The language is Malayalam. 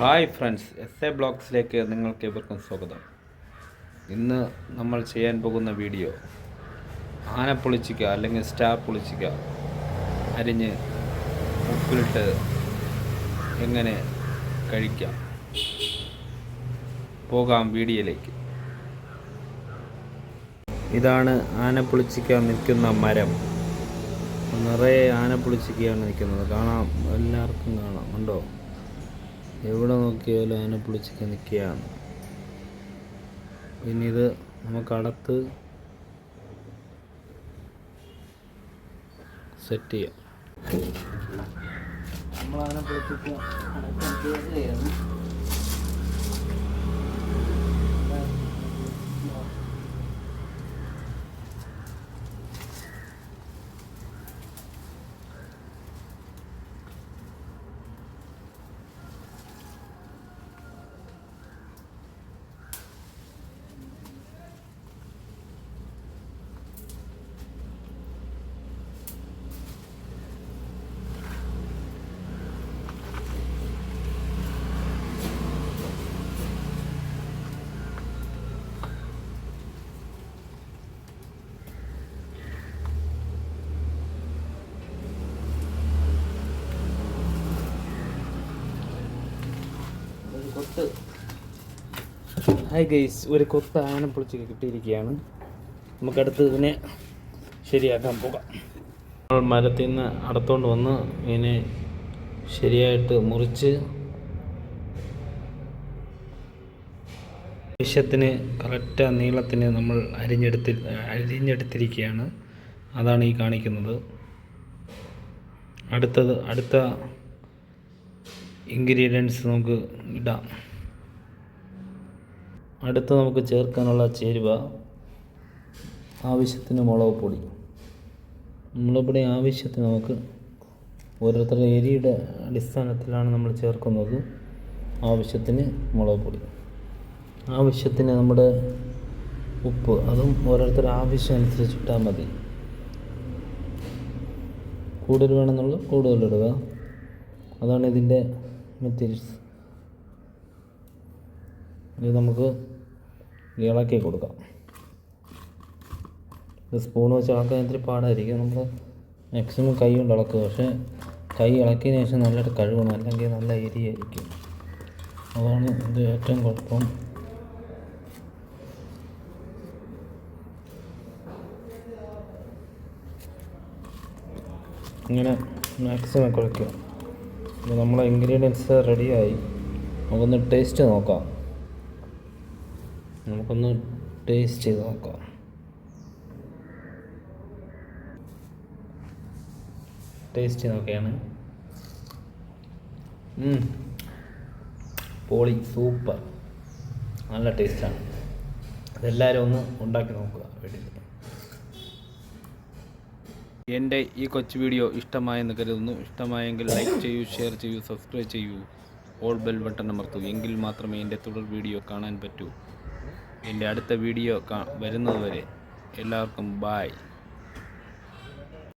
ഹായ് ഫ്രണ്ട്സ് എസ് എ ബ്ലോഗ്സിലേക്ക് നിങ്ങൾക്ക് ഇവർക്കും സ്വാഗതം. ഇന്ന് നമ്മൾ ചെയ്യാൻ പോകുന്ന വീഡിയോ ആന പൊളിച്ചിക്ക അല്ലെങ്കിൽ സ്റ്റാർ പൊളിച്ചിക്ക അരിഞ്ഞ് ഉപ്പിലിട്ട് എങ്ങനെ കഴിക്കാം? പോകാം വീഡിയോയിലേക്ക്. ഇതാണ് ആന പൊളിച്ചിക്ക നിൽക്കുന്ന മരം. നിറയെ ആന പൊളിച്ചിക്കയാണ് നിൽക്കുന്നത്. കാണാം എല്ലാവർക്കും കാണാം. ഉണ്ടോ എവിടെ നോക്കിയാലും അതിനെ പൊളിച്ചൊക്കെ നിൽക്കുകയാണ്. പിന്നെ ഇത് നമുക്കടത്ത് സെറ്റ് ചെയ്യാം. നമ്മൾ ആന പൊളിച്ചിട്ട് കൊത്ത്. ഹായ് ഗൈസ് ഒരു കൊത്ത ആന പൊളിച്ച് കിട്ടിയിരിക്കുകയാണ്. നമുക്കടുത്ത് ഇതിനെ ശരിയാക്കാൻ പോകാം. മരത്തിൽ നിന്ന് അടുത്തോണ്ട് വന്ന് ഇതിനെ ശരിയായിട്ട് മുറിച്ച് ആവശ്യത്തിന് കറക്റ്റ് നീളത്തിന് നമ്മൾ അരിഞ്ഞെടുത്തി അരിഞ്ഞെടുത്തിരിക്കുകയാണ്. അതാണ് ഈ കാണിക്കുന്നത്. അടുത്തത് അടുത്ത ഇൻഗ്രീഡിയൻസ് നമുക്ക് ഇടാം. അടുത്ത് നമുക്ക് ചേർക്കാനുള്ള ചേരുവ ആവശ്യത്തിന് മുളക് പൊടി. മുളക് പൊടി ആവശ്യത്തിന് നമുക്ക് ഓരോരുത്തരുടെ എരിയുടെ അടിസ്ഥാനത്തിലാണ് നമ്മൾ ചേർക്കുന്നത്. ആവശ്യത്തിന് മുളക് പൊടി. ആവശ്യത്തിന് നമ്മുടെ ഉപ്പ് അതും ഓരോരുത്തരുടെ ആവശ്യം അനുസരിച്ച് ഇട്ടാൽ മതി. കൂടുതൽ വേണമെന്നുള്ളത് കൂടുതലിടുക അതാണ് ഇതിന്റെ മെറ്റീരിയൽസ്. ഇത് നമുക്ക് ഇളക്കി കൊടുക്കാം. ഇത് സ്പൂൺ വെച്ച് ഇളക്കാൻ ഇത്തിരി പാടായിരിക്കും. നമ്മൾ മാക്സിമം കൈ കൊണ്ട് ഇളക്കുക. പക്ഷേ കൈ ഇളക്കിയതിന് ശേഷം നല്ലൊരു കഴുകണം. അല്ലെങ്കിൽ നല്ല എരിയായിരിക്കും. അതാണ് ഇത് ഏറ്റവും കുഴപ്പം. ഇങ്ങനെ മാക്സിമം കുഴയ്ക്കുക അപ്പോൾ നമ്മളെ ഇൻഗ്രീഡിയൻസ് റെഡിയായി നമുക്കൊന്ന് ടേസ്റ്റ് നോക്കാം. നമുക്കൊന്ന് ടേസ്റ്റ് ചെയ്ത് നോക്കാം. ടേസ്റ്റ് നോക്കുകയാണ് ഉം. സൂപ്പർ നല്ല ടേസ്റ്റാണ് അതെല്ലാവരും ഒന്ന് ഉണ്ടാക്കി നോക്കുക വീട്ടിൽ എന്റെ ഈ കൊച്ചു വീഡിയോ ഇഷ്ടമായെന്ന് കരുതുന്നു. ഇഷ്ടമായെങ്കിൽ ലൈക്ക് ചെയ്യൂ ഷെയർ ചെയ്യൂ സബ്സ്ക്രൈബ് ചെയ്യൂ. ഓൾ ബെൽ ബട്ടൺ അമർത്തൂ. എങ്കിൽ മാത്രമേ എന്റെ തുടർ വീഡിയോ കാണാൻ പറ്റൂ. എന്റെ അടുത്ത വീഡിയോ വരുന്നതുവരെ എല്ലാവർക്കും ബായ്